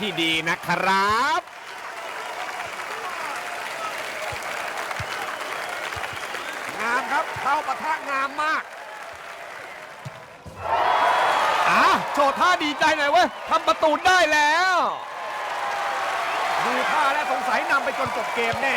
ที่ดีนะครับ งามครับเข้าปะทะงามมากอะโชว์ท่าดีใจหน่อยเว้ยทำประตูได้แล้ว ดูท่าและสงสัยนำไปจนจบเกมแน่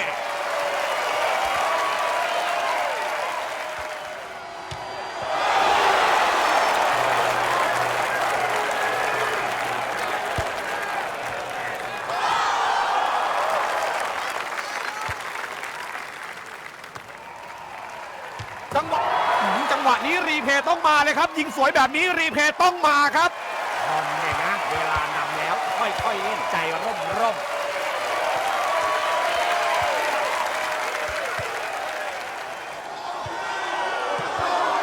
ยครับยิงสวยแบบนี้รีเพย์ต้องมาครับบอลเนี่ยนะ เวลานำแล้วค่อยๆเล่นใจร่มร่ม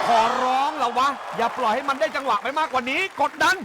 ขอร้องแล้ววะ อย่าปล่อยให้มันได้จังหวะไปมากกว่านี้ กดดัน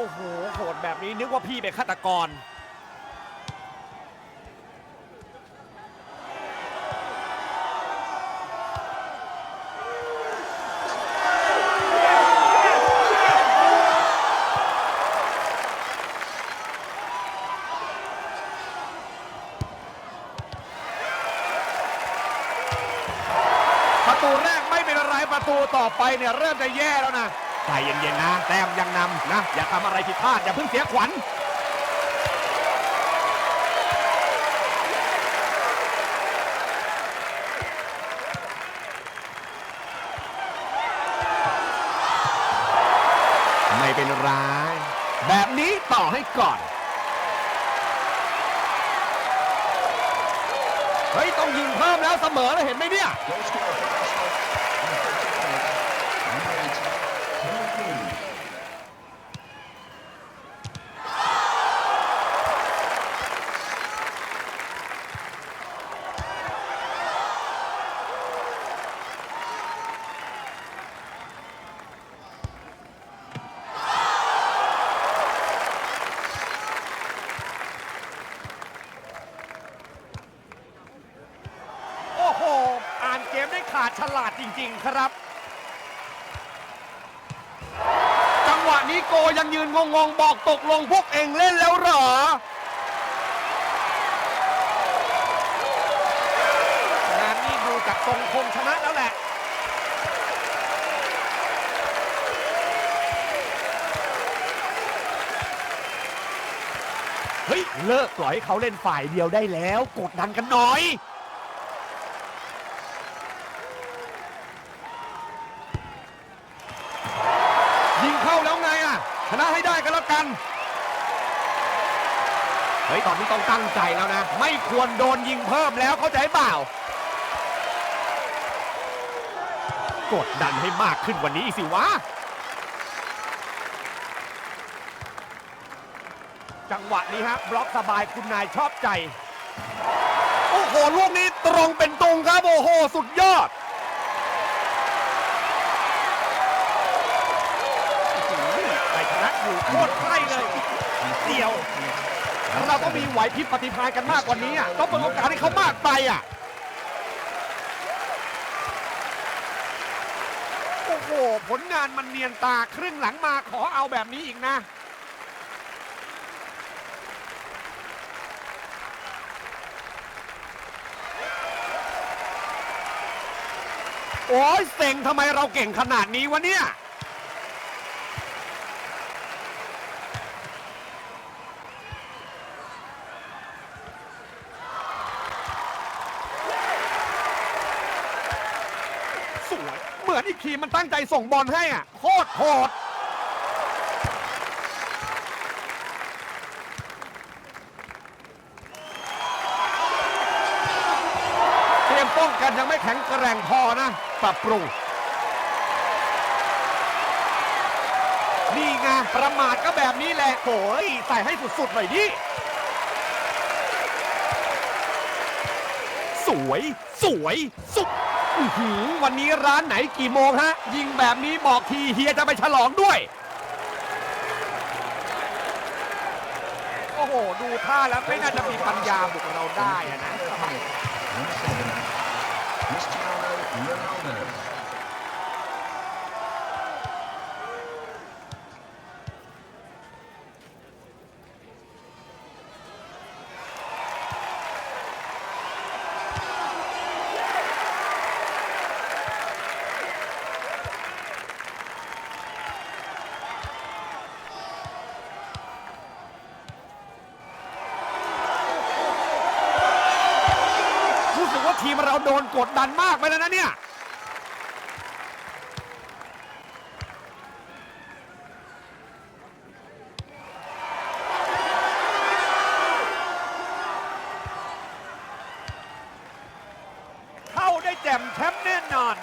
โอ้โหโหดแบบนี้นึกว่าพี่เป็นฆาตกร ประตูแรกไม่เป็นไรประตูต่อไปเนี่ยเริ่มจะแย่แล้วนะ ใจเย็นๆนะ แต้มยังนำนะ อย่าทำอะไรผิดพลาด อย่าเพิ่งเสียขวัญไม่เป็นไรแบบนี้ต่อให้ก่อน เฮ้ย ต้องยิงเพิ่มแล้วเสมอแล้วเห็นไหมเนี่ย Goal scorer for Arsenal, number 55, number 8, Harry Kane. โอ้โห อ่านเกมได้ ขาดฉลาดจริง ๆ ครับ จังหวะนี้โกยังยืนงงๆ บอกตกลงพวกเองเล่นแล้วเหรอ งานนี้ดูจากทรงคงชนะแล้วแหละเฮ้ย เลิกปล่อยให้เขาเล่นฝ่ายเดียวได้แล้ว กดดันกันหน่อย ยิงเข้าแล้วไงอะ ชนะให้ได้กันแล้วกัน เฮ้ยตอนนี้ต้องตั้งใจแล้วนะ ไม่ควรโดนยิงเพิ่มแล้วเข้าใจเปล่ากดดันให้มากขึ้นวันนี้อีกสิวะ จังหวะนี้ฮะบล็อกสบายคุณนายชอบใจ โอ้โห ลูกนี้ตรงเป็นตรงครับ โอ้โห สุดยอดไอ้ชนะอยู่โคตรใกล้เลยเดียว เราต้องมีไหวพริบปฏิภาณกันมากกว่านี้อะต้องเปิดโอกาสให้เขามากไปอะโอ้โหผลงานมันเนียนตาครึ่งหลังมาขอเอาแบบนี้อีกนะโอ้ยเซ็งทำไมเราเก่งขนาดนี้วะเนี่ย สวย เห มือนอีกทีมมันตั้งใจส่งบอลให้อะโคตรโหดเตรียมป้องกันยังไม่แข็งแกร่งพอนะ ปรับปรุงนี่ไงประมาทก็แบบนี้แหละโอ้ยใส่ให้สุดๆหน่อยดิสวย สวย สุด หือวันนี้ร้านไหนกี่โมงฮะ ยิงแบบนี้บอกทีเฮียจะไปฉลองด้วย โอ้โห ดูท่าแล้วไม่น่าจะมีปัญญาบุกเราได้อะนะ Cristiano Ronaldo. รู้สึกว่าทีมเรา โดนกดดันมากไปแล้วนะเนี่ยเข้าได้แจ่มแชมป์แน่นอน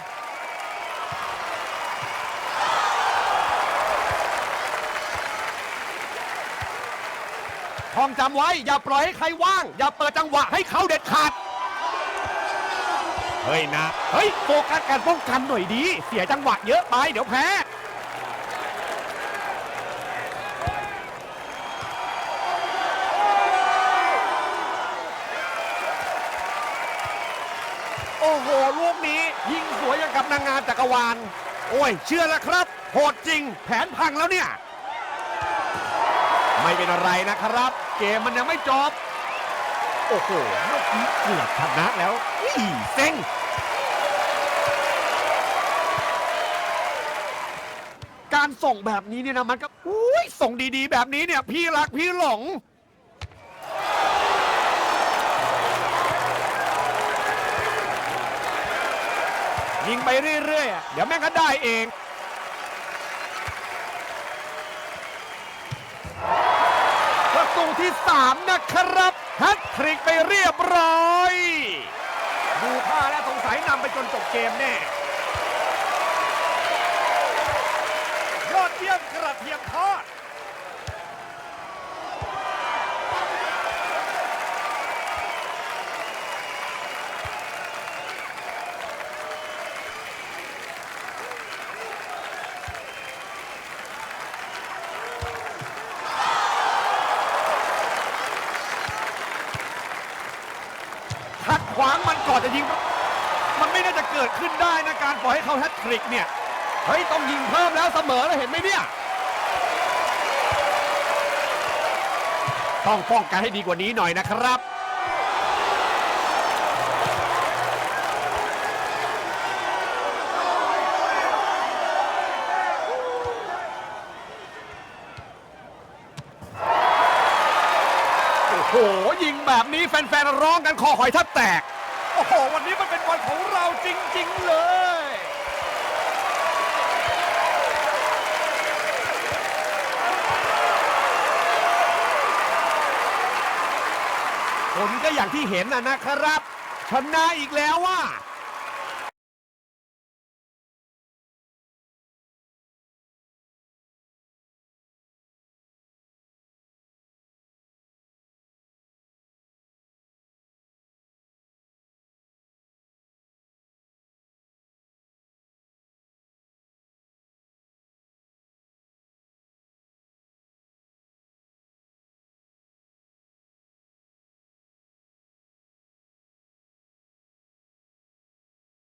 ทองจำไว้ อย่าปล่อยให้ใครว่าง อย่าเปิดจังหวะให้เขาเด็ดขาด เฮ้ยนะ เฮ้ยโฟกัสการป้องกันหน่อยดี เสียจังหวะเยอะไปเดี๋ยวแพ้โอ้โหลูกนี้ยิงสวยอย่างกับนางงามจักรวาล โอ้ย เชื่อแล้วครับ โหดจริง แผนพังแล้วเนี่ย ไม่เป็นอะไรนะครับ เกมมันยังไม่จบ โอ้โหเมื่อกี้เกือบชนะแล้วอีเซ็ง การส่งแบบนี้เนี่ยนะมันก็อุ้ยส่งดีๆ แบบนี้เนี่ย พี่รักพี่หลง ยิงไปเรื่อยๆ เดี๋ยวแม่งก็ได้เองประตูที่ 3 นะครับแฮตทริกไปเรียบร้อย ดูท่าแล้วสงสัยนำไปจนจบเกมแน่ ยอดเยี่ยมกระเทียมทอด ขัดขวางมันก่ อนจะยิง มันไม่น่าจะเกิดขึ้นได้นะการปล่อยให้เขาแฮตทริกเนี่ย เฮ้ย ต้องยิงเพิ่มแล้วเสมอแล้วเห็นไหมเนี่ย ต้องป้องกันให้ดีกว่านี้หน่อยนะครับโอ้โหยิงแบบนี้แฟนๆร้องกันคอหอยแทับแตก โอ้โห วันนี้มันเป็นวันของเราจริง ๆ เลย ผลก็อย่างที่เห็นนะนะครับ ชนะอีกแล้วว่า